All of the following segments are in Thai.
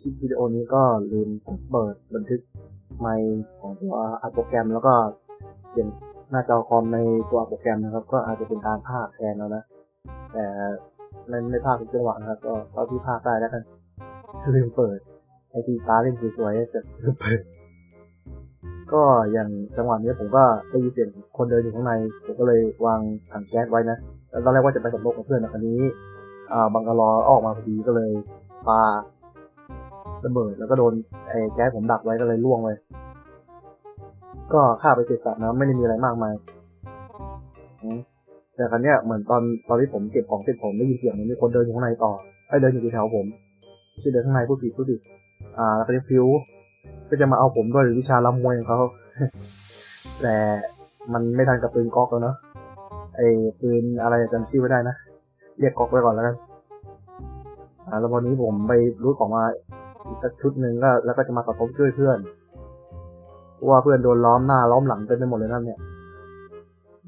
คลิปวิดีโอนี้ก็ลืมเปิดบันทึกไมค์ของตัวอัดโปรแกรมแล้วก็เสียงหน้าจอคอมในตัวโปรแกรมนะครับ ก็อาจจะเป็นการพากย์แทนแล้วนะ แต่ไม่ไม่พากย์ทุกจังหวะนะครับ ก็เท่าที่พากย์ได้แล้วกันลืมเปิด ไอทีตาเล่นสวยๆเสร็จลืมเปิดก็อย่างจังหวะนี้ผมก็ได้ยินเสียงคนเดินอยู่ข้างในผมก็เลยวางถังแก๊สไว้นะแล้วตอนแรกว่าจะไปสำรวจกับเพื่อนนะคันนี้บังกะลอออกมาพอดีก็เลยปา ระเบิดแล้วก็โดนไอ้แก๊สผมดักไว้ก็เลยล่วงเลยก็ฆ่าไปเสร็จสับนะไม่ได้มีอะไรมากมายแต่ครั้งเนี้ยเหมือนตอนตอนที่ผมเก็บของเสร็จผมได้ยินเสียงมันมีคนเดินอยู่ข้างในต่อไอ้เดินอยู่แถวผมไม่ใช่เดินข้างในผู้ผิดผู้ผิดอ่าแล้วก็เรียกฟิวก็จะมาเอาผมด้วยวิชาลำมวยของเขาแต่มันไม่ทันกับปืนก๊อกแล้วเนาะไอ้ปืนอะไรจำชื่อไม่ได้นะเรียกก๊อกไว้ก่อนแล้วกันอ่าแล้ววันนี้ผมไปรู้ของมา อีกสักชุดหนึ่งก็แล้วก็จะมาสมทบช่วยเพื่อนเพราะว่าเพื่อนโดนล้อมหน้าล้อมหลังเต็มไปหมดเลยนั่นเนี่ย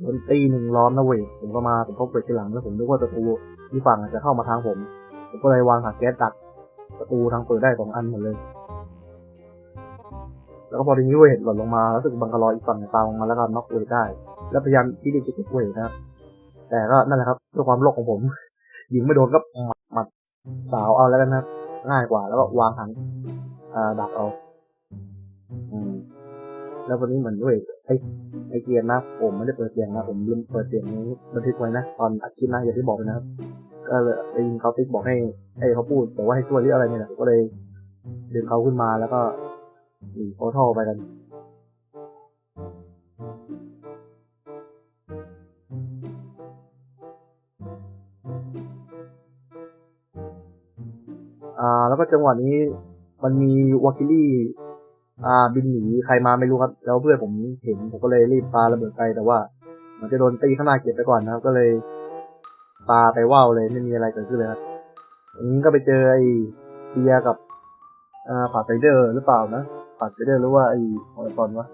โดนตีหนึ่งล้อมนะเว้ยผมก็มาสมทบไปทีหลังแล้วผมนึกว่าประตูที่ฝั่งจะเข้ามาทางผมผมก็เลยวางถังแก๊สดักประตูทางเปิดได้สองอันหมดเลย แล้วก็พอดีนี้เวทหล่นลงมาแล้วรู้สึกบังกะลออีกฝั่งเนี่ยตามลงมาแล้วก็น็อกเวทได้ แล้วพยายามชี้ดิจะเก็บเวทนะครับ แต่ก็นั่นแหละครับด้วยความโลภของผม ยิงไม่โดนก็หมัดหมัดสาวเอาแล้วกันนะครับ ง่ายกว่า แล้วก็วางถังดักเอา อืม แล้ววันนี้เหมือนด้วยไอ้ไอเกียร์นะผมไม่ได้เปิดเสียงนะผมลืมเปิดเสียงนี้บันทึกไว้นะตอนอัดคลิปนะอย่างที่บอกไปนะครับก็เลยได้ยินเขาติ๊กบอกให้ไอ้เขาพูดแต่ว่าให้ช่วยหรืออะไรเนี่ยผมก็เลยดึงเขาขึ้นมาแล้วก็หนีโฟโต้ไปกัน อ่า แล้วก็จังหวะนี้มันมีวากิลี่ อ่า บินหนีใครมาไม่รู้ครับ แล้วเพื่อนผมเห็นผมก็เลยรีบปาระเบิดไปแต่ว่า มันจะโดนตีข้างหน้าเก็บไปก่อนนะครับ ก็เลยปาไปว่าวเลยไม่มีอะไรเกิดขึ้นเลยครับอันนี้ก็ไปเจอไอ้เซียกับอ่าปาดไฟเดอร์หรือเปล่านะปาดไฟเดอร์หรือว่าไอ้ฮอร์ซอนวะ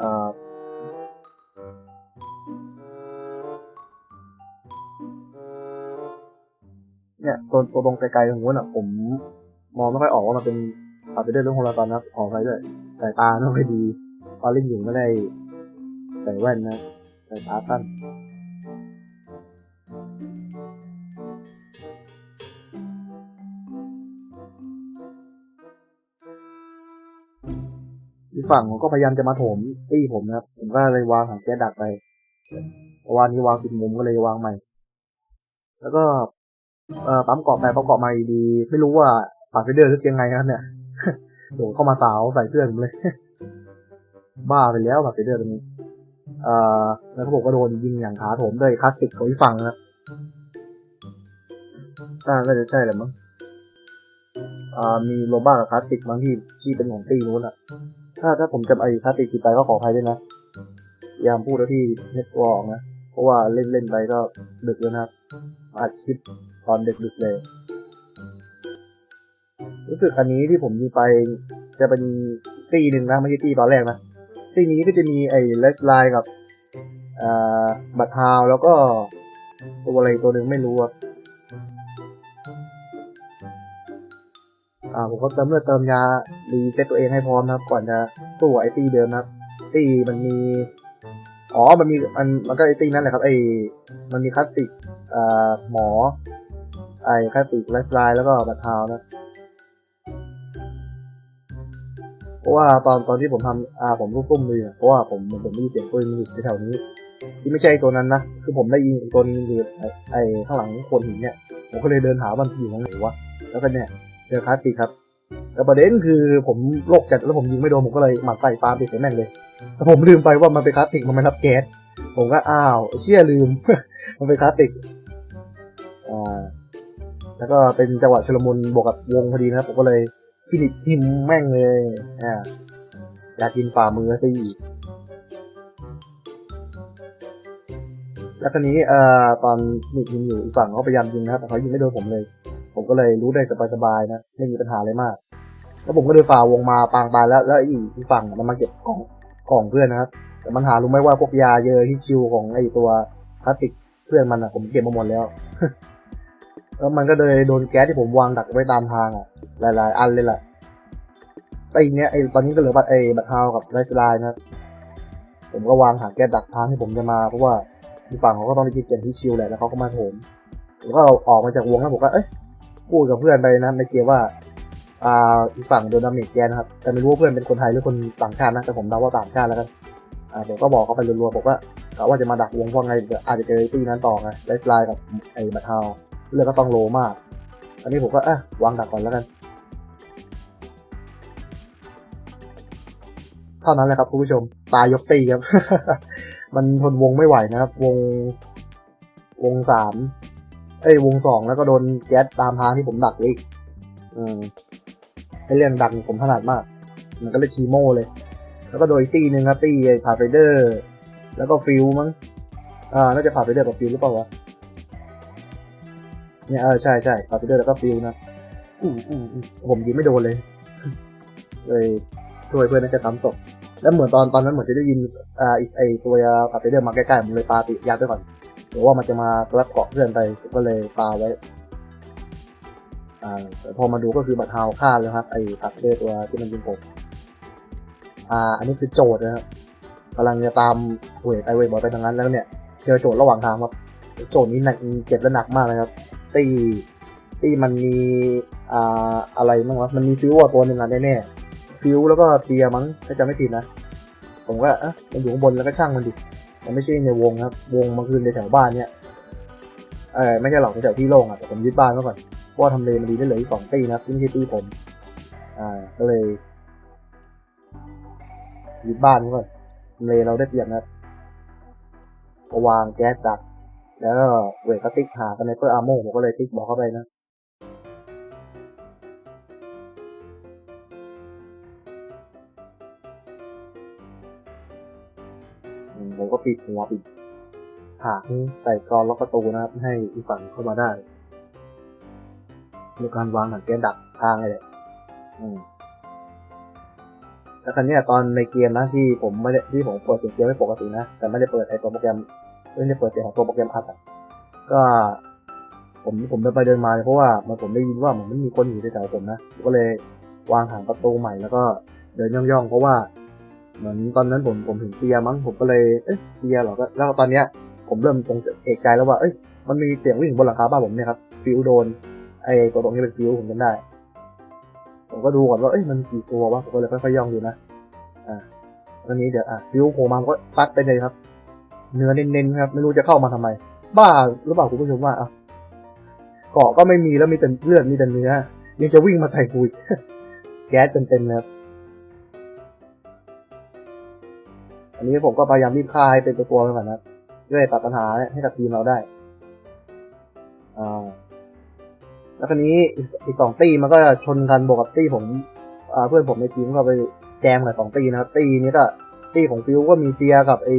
อ่า เนี่ยตัวตัวตรงไกลๆของผมน่ะ ผมมองไม่ค่อยออกว่ามันเป็นอาจจะได้เรื่องของเราตอนนะขอไปด้วยสายตาไม่ค่อยดีตอนเล่นอยู่ไม่ได้ใส่แว่นนะสายตาสั้นอีกฝั่งผมก็พยายามจะมาโถมตี้ผมนะครับ ผมก็เลยวางถังแก๊สดักไปเพราะว่านี้วางปิดมุมก็เลยวางใหม่ แล้วก็ เอ่อปั๊มเกาะไปปั๊มเกาะมาดีไม่รู้ว่าปาไปเดินหรือยังไงครับเนี่ยโดดเข้ามาสาวใส่เพื่อนผมเลย บ้าไปแล้วปาไปเดินตรงนี้เอ่อแล้วก็ผมก็โดนยิงอย่างขาโถมด้วยคลาสสิกของอีฟังนะอ่าก็จะใช่แหละมั้งอ่ามีโรบ้ากับคลาสสิกบางที่ที่เป็นของตีนู้นอะถ้าถ้าผมจำไอ้คลาสสิกผิดไปก็ขออภัยด้วยนะพยายามพูดแล้วที่เน็ตตัวออกนะ เพราะว่าเล่นเล่นไปก็ดึกแล้วนะครับ อัดคลิปตอนดึกๆเลย รู้สึกอันนี้ที่ผมมีไปจะเป็นตีหนึ่งนะไม่ใช่ตีตอนแรกนะตีนี้ก็จะมีไอ้เลสไลน์กับบัตรฮาวแล้วก็ตัวอะไรตัวหนึ่งไม่รู้อะอ่าผมก็เติมเลือดเติมยารีเซตตัวเองให้พร้อมนะครับ ก่อนจะสู้ไอ้ตีเดิมนะครับ ตีมันมี อ๋อ มันมีมันมันก็ไอ้ตีนั่นแหละครับไอ้มันมีคลาสติก หมอ ไอ้คลาสติกไลฟ์ไตล์แล้วก็บัตรเทานะเพราะว่าตอนตอนที่ผมทำอ่าผมรุ่มเลยเนี่ยเพราะว่าผมผมได้ยินเสียงปืนอยู่แถวนี้ ที่ไม่ใช่ตัวนั้นนะคือผมได้ยินตัวนึงอยู่ไอ้ไอ้ข้างหลังคนหินเนี่ย ผมก็เลยเดินหามันอยู่ตรงไหนวะแล้วก็เนี่ยเจอคลาสติกครับแต่ประเด็นคือผมโลกจัดแล้วผมยิงไม่โดนผมก็เลยหมัดใส่ปาล์มติดใส่แม่นเลยแต่ผมลืมไปว่ามันเป็นคลาสติกมันไม่รับแก๊สผมก็อ้าวเชี่ยลืม มันเป็นคลาสติก อ่าแล้วก็เป็นจังหวะชุลมุนบวกกับวงพอดีนะครับผมก็เลยฟินิชทิมแม่งเลยอ่าอยากกินฝ่ามือสิแล้วคราวนี้เอ่อตอนมิดยิงอยู่อีกฝั่งเขาพยายามยิงนะครับแต่เขายิงไม่โดนผมเลย ผมก็เลยรู้ได้สบายๆนะไม่มีปัญหาอะไรมาก แล้วผมก็เดินฝ่าวงมาปางตายแล้วแล้วอีกอีกฝั่งมันมาเก็บกล่องกล่องเพื่อนนะครับ แต่มันหารู้ไหมว่าพวกยาเยอะที่คิวของไอตัวพลาสติกเพื่อนมันอะผมเก็บมาหมดแล้ว แล้วมันก็เลยโดนแก๊สที่ผมวางดักไว้ตามทางอะ หลาย ๆ อันเลยแหละไอ้เนี้ยไอตอนนี้ก็เหลือบัตรไอ้บัตรเฮากับไลฟ์สไลน์นะผมก็วางหาแก๊สดักทางที่ผมจะมาเพราะว่าอีกฝั่งเขาก็ต้องไปคิดเกมที่ชิลแหละแล้วเขาก็มาโถมผมก็ออกมาจากวงแล้วผมก็เอ้ยพูดกับเพื่อนไปนะในเกมว่าอ่าอีกฝั่งโดนดาเมจแกนนะครับ แต่ไม่รู้ว่าเพื่อนเป็นคนไทยหรือคนต่างชาตินะแต่ผมเดาว่าต่างชาติแล้วกันอ่าผมก็บอกเขาไปรัวๆผมว่ากะว่าจะมาดักวงเพราะไงอาจจะเจอตีนั้นต่อไงไลฟ์ไลน์กับไอ้บัตเทา เรื่องก็ต้องโลมาก อันนี้ผมก็เอะวางดักก่อนแล้วกัน เท่านั้นแหละครับคุณผู้ชม ตายยกตีครับ มันทนวงไม่ไหวนะครับ วง วงสามเอ้ยวงสองแล้วก็โดนแก๊สตามทางที่ผมดักเลยอีกอืมไอเรื่องดักผมถนัดมาก มันก็เลยคีโมเลย แล้วก็โดยตีหนึ่งครับตีพาเฟเดอร์ แล้วก็ฟิลมั้งอ่าน่าจะพาเฟเดอร์กับฟิลหรือเปล่าวะ เนี่ยเออใช่ใช่พาเฟเดอร์แล้วก็ฟิลนะอู้อู้อู้ผมยิงไม่โดนเลยเลยช่วยเพื่อนน่าจะซ้ำศพแล้วเหมือนตอนตอนนั้นเหมือนจะได้ยินอ่าอีกไอตัวพาเฟเดอร์มาใกล้ๆผมเลยปาติยัดไว้ก่อนเดี๋ยวว่ามันจะมารับเกาะเพื่อนไปก็เลยปาไว้อ่าแต่พอมาดูก็คือบัตรฮาวฆ่าเลยครับไอ้ตัดเดอร์ตัวที่มันยิงผมอ่า อันนี้คือโจทย์นะครับกำลังจะตามเวทไอเวทบอยไปทางนั้นแล้วเนี่ยเจอโจทย์ระหว่างทางครับโจทย์นี้หนักเจ็บและหนักมากเลยครับ ตีตีมันมีอ่าอะไรบ้างวะมันมีฟิวอตัวหนึ่งอะแน่ๆฟิวแล้วก็เทียมั้งถ้าจำไม่ผิดนะ ผมก็อะมันอยู่ข้างบนแล้วก็ช่างมันดิมันไม่ใช่ในวงครับ วงมันคือในแถวบ้านเนี่ยเออไม่ใช่หรอกในแถวที่โล่งอะแต่ผมยึดบ้านไว้ก่อนเพราะว่าทำเลมันดีได้เลยสองตีนะครับที่ไม่ใช่ตีผมอ่าก็เลยยึดบ้านไว้ก่อนทำเลเราได้เปรียบนะวางแก๊สดัก แล้วก็เวทก็ติ๊กหากันในเพื่ออาโมผมก็เลยติ๊กบอกเข้าไปนะผมก็ปิดหัวปิดหางใส่กรอนล็อกประตูนะครับ ให้อีกฝั่งเข้ามาได้ด้วยการวางหนังแกนดักทางเลยแหละอืมแล้วครั้นี้ตอนในเกมนะที่ผมไม่ได้ที่ผมเปิดเสียงเกมไม่ปกตินะ แต่ไม่ได้เปิดไอตัวโปรแกรม ไม่ได้เปิดเสียงของตัวโปรแกรมอัดอะก็ผมผมเดินไปเดินมาเพราะว่ามันผมได้ยินว่าเหมือนมันมีคนอยู่ในแถวผมนะก็เลยวางหางประตูใหม่แล้วก็เดินย่องๆเพราะว่าเหมือนตอนนั้นผมผมถึงเซียมั้งผมก็เลยเอ๊ะเซียเหรอก็แล้วตอนเนี้ย ผมเริ่มตรงเอกใจแล้วว่าเอ้ยมันมีเสียงวิ่งบนหลังคาบ้านผมเนี่ยครับฟิวโดนไอ้ตัวตรงนี้เป็นฟิวผมจำได้ ผมก็ดูก่อนว่าเอ้ยมันกี่ตัววะผมก็เลยค่อยๆย่องดูนะอ่าตอนนี้เดี๋ยวอะฟิวโผล่มาก็ซัดไปเลยครับ เนื้อเน้นๆครับ ไม่รู้จะเข้ามาทำไม บ้าหรือเปล่าคุณผู้ชมว่าอะเกาะก็ไม่มีแล้วมีแต่เลือดมีแต่เนื้อ ยังจะวิ่งมาใส่กุยแก๊สเต็มๆครับอันนี้ผมก็พยายามรีบคายเป็นตัวตัวๆไปก่อนนะเพื่อตัดปัญหาให้กับทีมเราได้อ่าแล้วคราวนี้อีกอีกสองตีมันก็ชนกันบวกกับตีผมอ่าเพื่อนผมในทีมก็ไปแจมกับสองตีนะครับตีนี้ก็ตีของฟิวก็มีเซียกับไอ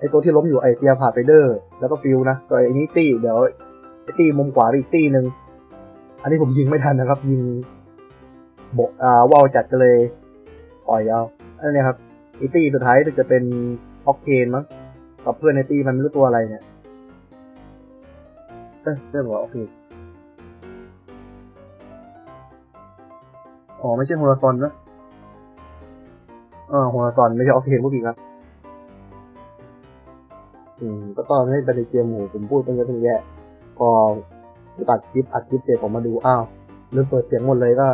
ไอตัวที่ล้มอยู่ไอเซียผ่าไปเดอร์ แล้วก็ฟิวนะตัวไอนี้ตีเดี๋ยวไอตีมุมขวาอีกตีหนึ่งอันนี้ผมยิงไม่ทันนะครับ ยิงโบอ่าว่าวจัดก็เลยปล่อยเอาอันนี้ครับอีตี้สุดท้ายจะเป็นออกเคนมั้งกับเพื่อนในตีมันไม่รู้ตัวอะไรเนี่ยเอ้ยเรื่องว่าออกเคนอ๋อไม่ใช่โฮลาซอนนะเออโฮลาซอนไม่ใช่ออกเคนพวกอีกครับ อืมก็ตอนนี้ไปในเกมหมูผมพูดเป็นเยอะเป็นแยะพอตัดคลิปอัดคลิปเสร็จผมมาดูอ้าวลืมเปิดเสียงหมดเลยก็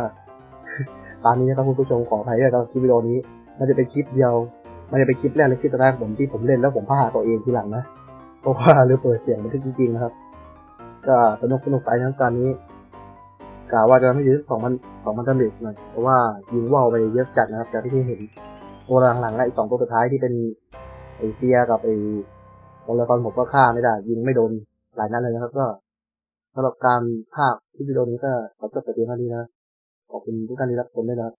ตามนี้นะครับคุณผู้ชมขออภัยด้วยครับคลิปวิดีโอนี้มันจะเป็นคลิปเดียว มันจะเป็นคลิปแรกและคลิปแรกผมที่ผมเล่นแล้วผมพาตัวเองทีหลังนะเพราะว่าเรือเปิดเสียงมันทึกจริงๆนะครับ ก็สนุกสนุกไปทั้งการนี้กะว่าจะไม่ถึงสองพันสองพันตันเด็กหน่อยเพราะว่ายิงว่าวไปเยอะจัดนะครับจากที่เห็นตัวหลังๆและอีกสองตัวสุดท้ายที่เป็นไอเซียกับไอ โอลาซอนผมก็ฆ่าไม่ได้ ยิงไม่โดนหลายนัดเลยนะครับ ก็สำหรับการภาคที่วิดีโอนี้ก็ขอจบแต่เพียงเท่านี้นะขอบคุณทุกท่านที่รับชมด้วยนะครับ